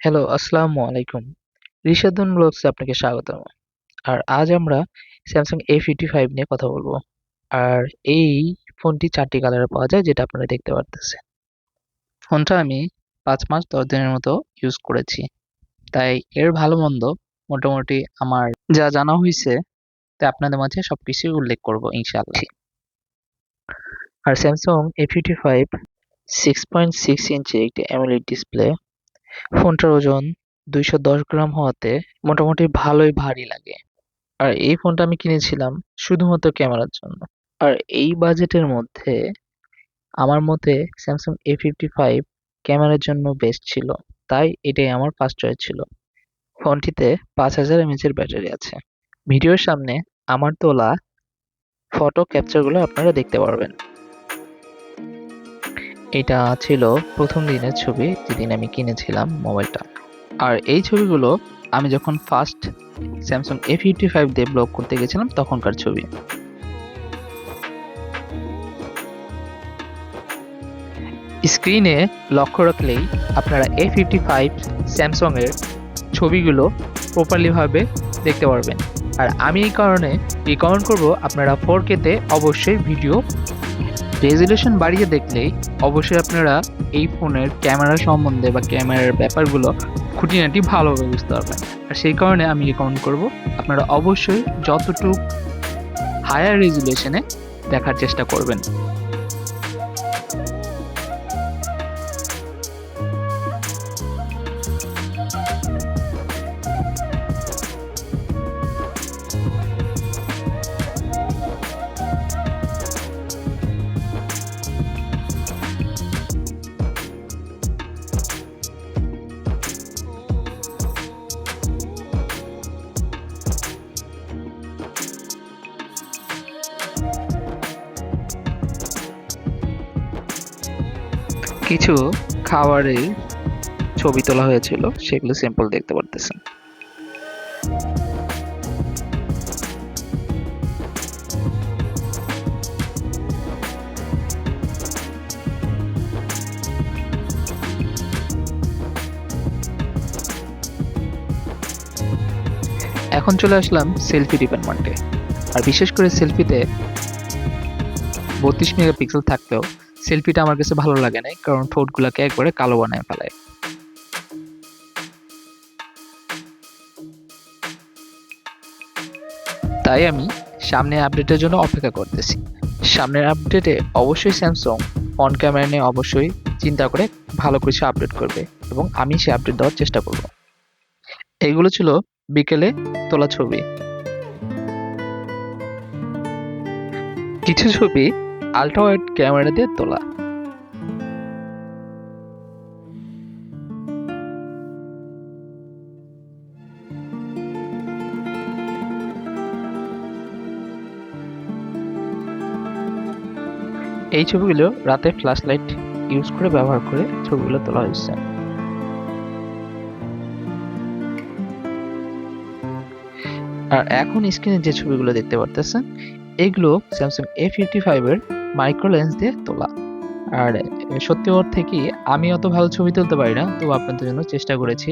Hello, আসসালামু আলাইকুম। রিশাদুন ব্লগসে আপনাকে স্বাগতম। আর আজ আমরা স্যামসাং এ ফিফটি ফাইভ নিয়ে কথা বলব। আর এই ফোনটি ৪ টি কালারে পাওয়া যায় যেটা আপনারা দেখতে পারতেছেন। ফোনটা আমি পাঁচ মাস ১০ দিনের মতো ইউজ করেছি। তাই এর ভালো-মন্দ মোটামুটি আমার যা জানা হয়েছে তা আপনাদের মাঝে সবকিছুই উল্লেখ করব ইনশাআল্লাহ। আর Samsung A fifty five six point six ইঞ্চি একটি AMOLED ডিসপ্লে ফোনটার ওজন ২১০ গ্রাম হওয়াতে মোটামুটি ভালোই ভারী লাগে। আর এই ফোনটা আমি কিনেছিলাম শুধুমাত্র ক্যামেরার জন্য। আর এই বাজেটের মধ্যে আমার মতে স্যামসাং এ ফিফটি ফাইভ ক্যামেরার জন্য বেস্ট ছিল। তাই এটাই আমার ফার্স্ট চয়েস ছিল। ফোনটিতে ৫০০০ এমএএইচ এর ব্যাটারি আছে। ভিডিওর সামনে আমার তোলা ফটো ক্যাপচারগুলো আপনারা দেখতে পারবেন। এটা ছিল প্রথম দিনের ছবি যেদিন আমি কিনেছিলাম মোবাইলটা। আর এই ছবিগুলো আমি যখন ফার্স্ট Samsung A55 দিয়ে ব্লগ করতে গেছিলাম তখনকার ছবি। স্ক্রিনে লক্ষ্য রাখলেই আপনারা A55 Samsung এর ছবিগুলো প্রপারলি ভাবে দেখতে পারবেন। আর আমি এই কারণে রিকমেন্ড করব আপনারা 4K তে অবশ্যই ভিডিও রেজুলেশন বাড়িয়ে দেখলেই অবশ্যই আপনারা এই ফোনের ক্যামেরা সম্বন্ধে বা ক্যামেরার ব্যাপারগুলো খুঁটিনাটি ভালোভাবে বুঝতে পারবেন। আর সেই কারণে আমি রেকমেন্ড করব আপনারা অবশ্যই যতটুকু হায়ার রেজুলেশনে দেখার চেষ্টা করবেন। কিছু খাবারের ছবি তোলা হয়েছিল, সেগুলো সিম্পল দেখতে পারতেছেন। এখন চলে আসলাম সেলফি ডিপার্টমেন্টে আর বিশেষ করে সেলফিতে বত্রিশ মেগাপিক্সেল থাকলেও সেলফিটা আমার কাছে ভালো লাগে নাই, কারণ ঠোঁটগুলোকে একবারে কালো বানায় ফেলায়। তাই আমি সামনের আপডেটের জন্য অপেক্ষা করতেছি। সামনের আপডেটে অবশ্যই স্যামসং ফ্রন্ট ক্যামেরা নিয়ে অবশ্যই চিন্তা করে ভালো কিছু আপডেট করবে এবং আমি সে আপডেট দেওয়ার চেষ্টা করব। এইগুলো ছিল বিকেলে তোলা ছবি। কিছু ছবি আলট্রা ওয়াইড ক্যামেরা দিয়ে তোলা। এই ছবিগুলো রাতে ফ্ল্যাশ লাইট ইউজ করে ব্যবহার করে ছবিগুলো তোলা হয়েছে। আর এখন স্ক্রিনে যে ছবিগুলো দেখতে পারতেছেন, এগুলো স্যামসাং এ ফিফটি ফাইভের মাইক্রো লেন্স দিয়ে তোলা। আর সত্যি অর্থে কি আমি অত ভালো ছবি তুলতে পারি না, তো আপনাদের জন্য চেষ্টা করেছি।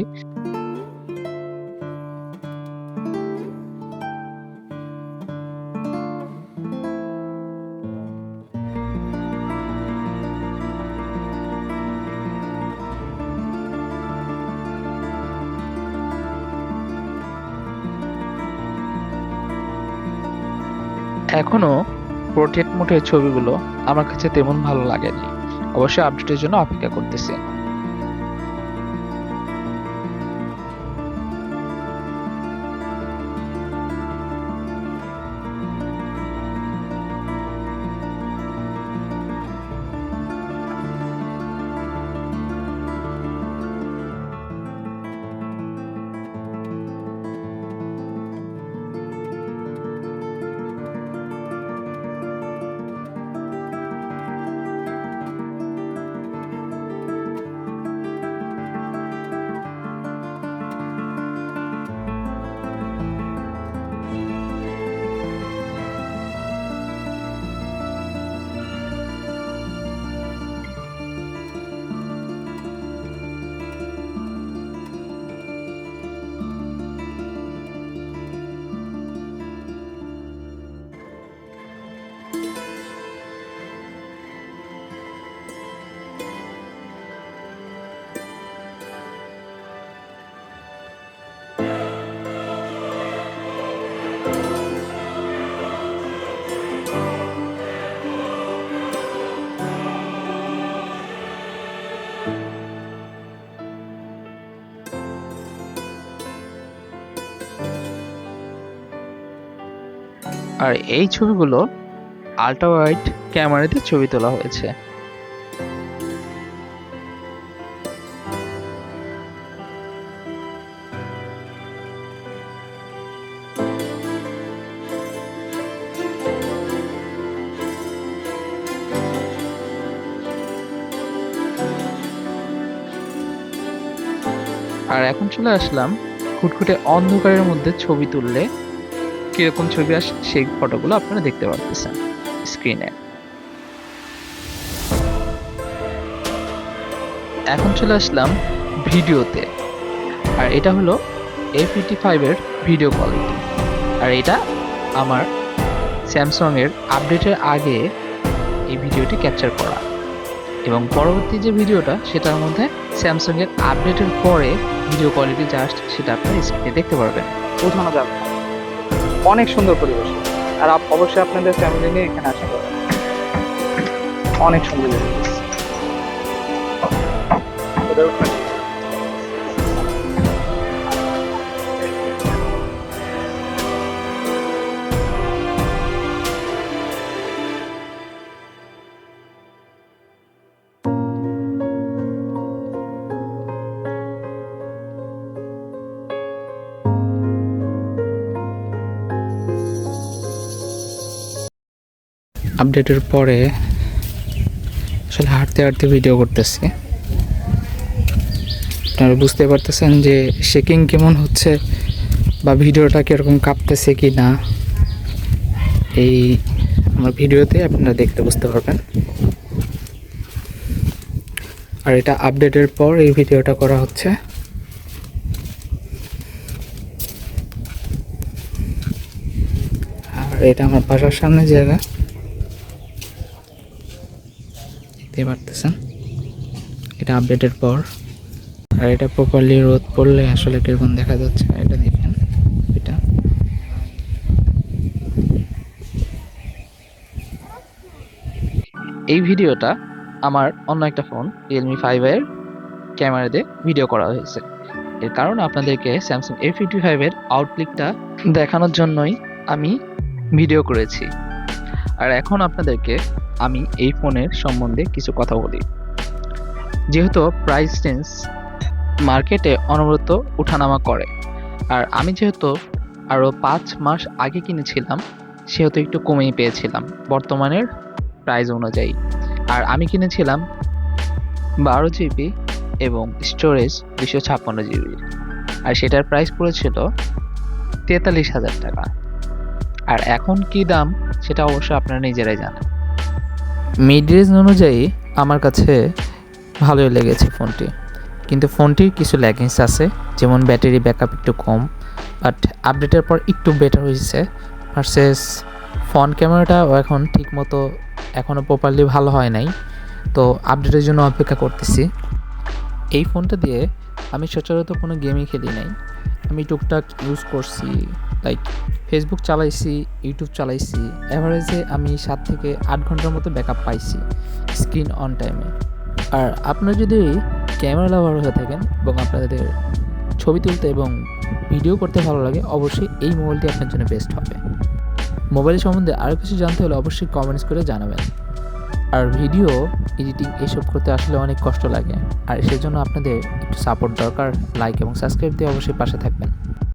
এখনও পোর্ট্রেট মোডের ছবিগুলো আমার কাছে তেমন ভালো লাগেনি। অবশ্যই আপডেটের জন্য অপেক্ষা করতেছি। আর এই ছবিগুলো আল্ট্রা ওয়াইড ক্যামেরাতে ছবি তোলা হয়েছে। আর এখন চলে আসলাম খুটখুটে অন্ধকারের মধ্যে ছবি তুললে কীরকম ছবি আসে, সেই ফটোগুলো আপনারা দেখতে পারতেছেন স্ক্রিনে এখন চলে আসলাম ভিডিওতে। আর এটা হলো এ ফিফটি ফাইভের ভিডিও কোয়ালিটি আর এটা আমার স্যামসং এর আপডেটের আগে এই ভিডিওটি ক্যাপচার করা। এবং পরবর্তী যে ভিডিওটা সেটার মধ্যে স্যামসং এর আপডেটের পরে ভিডিও কোয়ালিটি জাস্ট সেটা আপনারা স্ক্রিনে দেখতে পারবেন। বোঝানো যাবে। অনেক সুন্দর পরিবেশ। আর অবশ্যই আপনাদের ফ্যামিলি নিয়ে এখানে আসা করবেন। অনেক সুন্দর। আপডেটের পরে আসলে হাঁটতে হাঁটতে ভিডিও করতেছি। আপনারা বুঝতে পারতেছেন যে শেকিং কেমন হচ্ছে বা ভিডিওটা কীরকম কাঁপতেছে কি না এই আমার ভিডিওতে আপনারা দেখতে বুঝতে পারবেন। আর এটা আপডেটের পর এই ভিডিওটা করা হচ্ছে। আর এটা আমার বাসার সামনে জায়গা। দেখতে পারতেছেন। এটা আপডেটের পর। আর এটা প্রপারলি রোদ পড়লে আসলে কীরকম দেখা যাচ্ছে এটা দেখেন এটা। এই ভিডিওটা আমার অন্য একটা ফোন রিয়েলমি ফাইভ এর ক্যামেরাতে ভিডিও করা হয়েছে। এর কারণ আপনাদেরকে স্যামসাং এ ফিফটি ফাইভের আউটলুকটা দেখানোর জন্যই আমি ভিডিও করেছি। আর এখন আপনাদেরকে আমি এই ফোনের সম্বন্ধে কিছু কথা বলি। যেহেতু প্রাইস রেঞ্জ মার্কেটে অনবরত উঠানামা করে, আর আমি যেহেতু আরও পাঁচ মাস আগে কিনেছিলাম, সেহেতু একটু কমেই পেয়েছিলাম বর্তমানের প্রাইস অনুযায়ী। আর আমি কিনেছিলাম বারো জিবি এবং স্টোরেজ দুশো ছাপ্পান্ন জিবি, আর সেটার প্রাইস পড়েছিল তেতাল্লিশ হাজার টাকা। আর এখন কি দাম, সেটা অবশ্য আপনারা নিজেরাই জানেন। মিড রেঞ্জ অনুযায়ী আমার কাছে ভালোই লেগেছে ফোনটি। কিন্তু ফোনটির কিছু ল্যাগিংস আছে, যেমন ব্যাটারি ব্যাকআপ একটু কম বাট আপডেটের পর একটু বেটার হয়েছে ভার্সেস ফ্রন্ট ক্যামেরাটাও এখন ঠিকমতো এখনও প্রপারলি ভালো হয় নাই। তো আপডেটের জন্য অপেক্ষা করতেছি। এই ফোনটা দিয়ে আমি সচরাচর কোনো গেমই খেলি নাই। আমি টুকটাক ইউজ করছি লাইক ফেসবুক চালাইছি ইউটিউব চালাইছি অ্যাভারেজে আমি সাত থেকে আট ঘণ্টার মতো ব্যাকআপ পাইছি স্ক্রিন অন টাইমে আর আপনারা যদি ক্যামেরা লাভার হয়ে থাকেন এবং আপনাদের ছবি তুলতে এবং ভিডিও করতে ভালো লাগে, অবশ্যই এই মোবাইলটি আপনার জন্য বেস্ট হবে। মোবাইল সম্বন্ধে আরও কিছু জানতে হলে অবশ্যই কমেন্টস করে জানাবেন। আর ভিডিও এডিটিং এসব করতে আসলে অনেক কষ্ট লাগে। আর সেজন্য আপনাদের একটু সাপোর্ট দরকার লাইক এবং সাবস্ক্রাইব দিয়ে অবশ্যই পাশে থাকবেন।